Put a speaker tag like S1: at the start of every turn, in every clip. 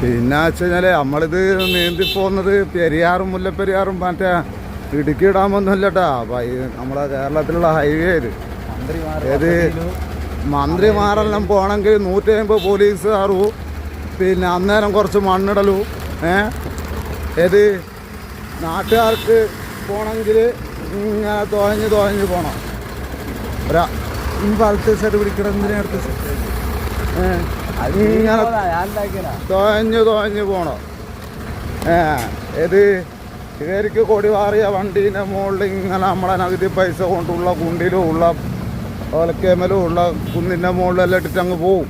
S1: പിന്നെ വെച്ച് കഴിഞ്ഞാൽ നമ്മളിത് നീന്തി പോകുന്നത് പെരിയാറും മുല്ലപ്പെരിയാറും മറ്റേ ഇടുക്കി ഡാമൊന്നും ഇല്ലട്ടാ നമ്മളെ കേരളത്തിലുള്ള ഹൈവേ ഇത്. ഏത്? മന്ത്രിമാരെല്ലാം പോകണമെങ്കിൽ നൂറ്റി അമ്പത് പോലീസുകാരും പിന്നെ അന്നേരം കുറച്ച് മണ്ണിടലും ഏ? ഏത്? നാട്ടുകാർക്ക് പോകണമെങ്കിൽ ഇങ്ങനെ തുഴഞ്ഞ് തുഴഞ്ഞ് പോകണം. ഒരാ ഈ വലത്തെ സൈഡ് പിടിക്കണം എന്തിനാ അടുത്ത സൈഡ് ഏ? തോഞ്ഞു തുഴഞ്ഞ് പോണം. ഏ ഏത് ഇവർക്ക് കൊടി മാറിയ വണ്ടീന്റെ മുകളിൽ ഇങ്ങനെ നമ്മളെ നഗതി പൈസ കൊണ്ടുള്ള കുണ്ടിലും ഉള്ള ഓലക്കേമലും ഉള്ള കുന്നിന്റെ മുകളിലെല്ലാം ഇട്ടിട്ട് അങ്ങ് പോവും.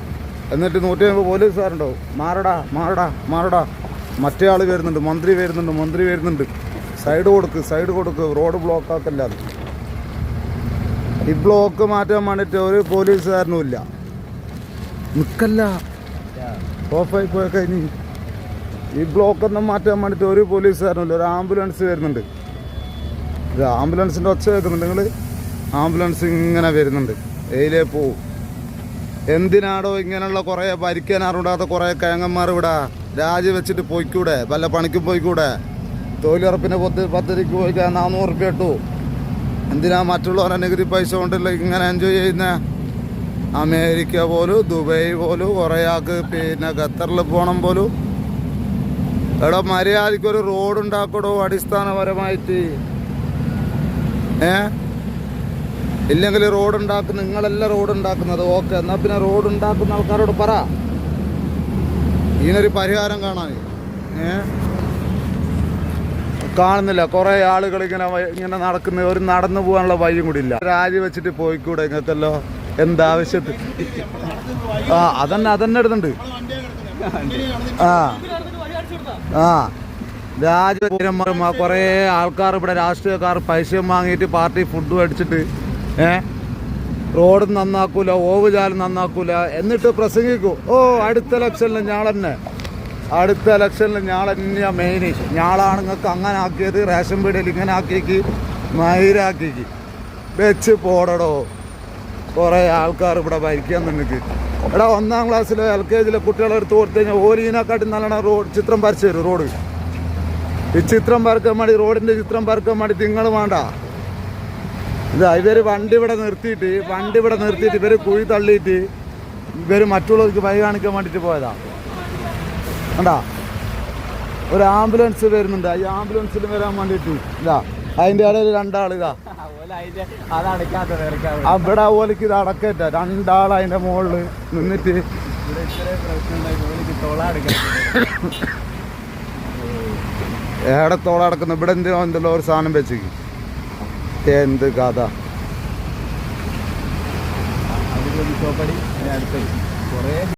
S1: എന്നിട്ട് നൂറ്റി അമ്പത് പോലീസുകാരുണ്ടാവും. മാറടാ മാറടാ മാറടാ. മറ്റേ ആൾ വരുന്നുണ്ട് മന്ത്രി വരുന്നുണ്ട് മന്ത്രി വരുന്നുണ്ട്. സൈഡ് കൊടുക്ക് സൈഡ് കൊടുക്ക് റോഡ് ബ്ലോക്ക് ആക്കല്ലാതെ ഈ ബ്ലോക്ക് മാറ്റാൻ വേണ്ടിയിട്ട് ഒരു പോലീസുകാരനും ഇല്ല. നിൽക്കല്ല ഓഫായി പോയ കഴിഞ്ഞ് ഈ ബ്ലോക്ക് ഒന്നും മാറ്റാൻ വേണ്ടിയിട്ട് ഒരു പോലീസുകാരനില്ല ഒരു ആംബുലൻസ് വരുന്നുണ്ട്. ഇത് ആംബുലൻസിന്റെ ഒച്ച കേൾക്കുന്നുണ്ട്. നിങ്ങൾ ആംബുലൻസ് ഇങ്ങനെ വരുന്നുണ്ട്. എയിലേ പോവും എന്തിനാടോ ഇങ്ങനെയുള്ള കുറേ ഭരിക്കാൻ കുറേ കിഴങ്ങന്മാർ ഇവിടെ രാജി വെച്ചിട്ട് പോയിക്കൂടെ? വല്ല പണിക്കും പോയിക്കൂടെ? തൊഴിലുറപ്പിന് പത്ത് പദ്ധതിക്ക് പോയിക്കാൻ നാനൂറ് റുപ്യ ഇട്ടു. എന്തിനാ മറ്റുള്ളവരെ നികുതി പൈസ കൊണ്ടല്ല ഇങ്ങനെ എൻജോയ് ചെയ്യുന്ന? അമേരിക്ക പോലും ദുബായ് പോലും കുറേ ആൾക്ക് പിന്നെ ഖത്തറിൽ പോകണം പോലും. എവിടെ മര്യാദയ്ക്കൊരു റോഡ് ഉണ്ടാക്കടോ അടിസ്ഥാനപരമായിട്ട്. ഏ? ഇല്ലെങ്കിൽ റോഡ് ഉണ്ടാക്കുന്ന നിങ്ങളല്ല റോഡ് ഉണ്ടാക്കുന്നത്? ഓക്കെ എന്നാൽ പിന്നെ റോഡ് ഉണ്ടാക്കുന്ന ആൾക്കാരോട് പറ. ഇതിനൊരു പരിഹാരം കാണാൻ. ഏ? കാണുന്നില്ല. കുറേ ആളുകൾ ഇങ്ങനെ ഇങ്ങനെ നടക്കുന്ന ഒരു നടന്നു പോകാനുള്ള വഴിയും കൂടി ഇല്ല. രാജി വെച്ചിട്ട് പോയിക്കൂടെ നിങ്ങൾക്കല്ലോ? എന്താവശ്യത്തിൽ ആ അതന്നെ അതന്നെ എടുത്തുണ്ട് ആ. ആ. രാജവീരന്മാരും കുറേ ആൾക്കാർ ഇവിടെ രാഷ്ട്രീയക്കാർ പൈസയും വാങ്ങിയിട്ട് പാർട്ടി ഫുഡ് അടിച്ചിട്ട് ഏ? റോഡ് നന്നാക്കൂല ഓവുചാലും നന്നാക്കൂല. എന്നിട്ട് പ്രസംഗിക്കൂ. ഓ അടുത്ത ഇലക്ഷനിൽ ഞാൻ തന്നെ അടുത്ത ഇലക്ഷനിൽ ഞാൻ തന്നെയാ മെയിൻ ഞാളാണ് നിങ്ങൾക്ക് അങ്ങനെ ആക്കിയത്. റേഷൻ പീടിയിൽ ഇങ്ങനെ ആക്കിയേക്ക്. മയിരാക്കിക്ക് വെച്ച് പോടടോ. കുറേ ആൾക്കാർ ഇവിടെ ഭരിക്കാൻ നിങ്ങൾക്ക് ഇവിടെ ഒന്നാം ക്ലാസ്സിലെ എൽ കെ ജിയിലെ കുട്ടികളെ എടുത്ത് കൊടുത്തു കഴിഞ്ഞാൽ ഓലീനെക്കാട്ടി നല്ലോണം റോഡ് ചിത്രം വരച്ചു തരും റോഡ്. ഈ ചിത്രം വരക്കാൻ വേണ്ടി റോഡിന്റെ ചിത്രം വരക്കാൻ വേണ്ടി നിങ്ങൾ വേണ്ട. ഇതാ ഇവർ വണ്ടി ഇവിടെ നിർത്തിയിട്ട് വണ്ടി ഇവിടെ നിർത്തിയിട്ട് ഇവർ കുഴി തള്ളിയിട്ട് ഇവർ മറ്റുള്ളവർക്ക് വഴി കാണിക്കാൻ വേണ്ടിയിട്ട് പോയതാ. കണ്ടാ? ഒരു ആംബുലൻസ് വരുന്നുണ്ട്. ഈ ആംബുലൻസിൽ വരാൻ വേണ്ടിയിട്ട് ഇതാ അതിന്റെ ഇടയിൽ രണ്ടാൾ ഇതാ അവിടെ ഓലിക്ക് ഇത് അടക്കറ്റ. രണ്ടാൾ അതിന്റെ മുകളിൽ നിന്നിട്ട് ഏടത്തോളം അടക്കുന്നു? ഇവിടെ എന്തിനോ എന്തെല്ലോ ഒരു സാധനം വെച്ചേക്ക്? എന്ത് കഥ?
S2: കുറേ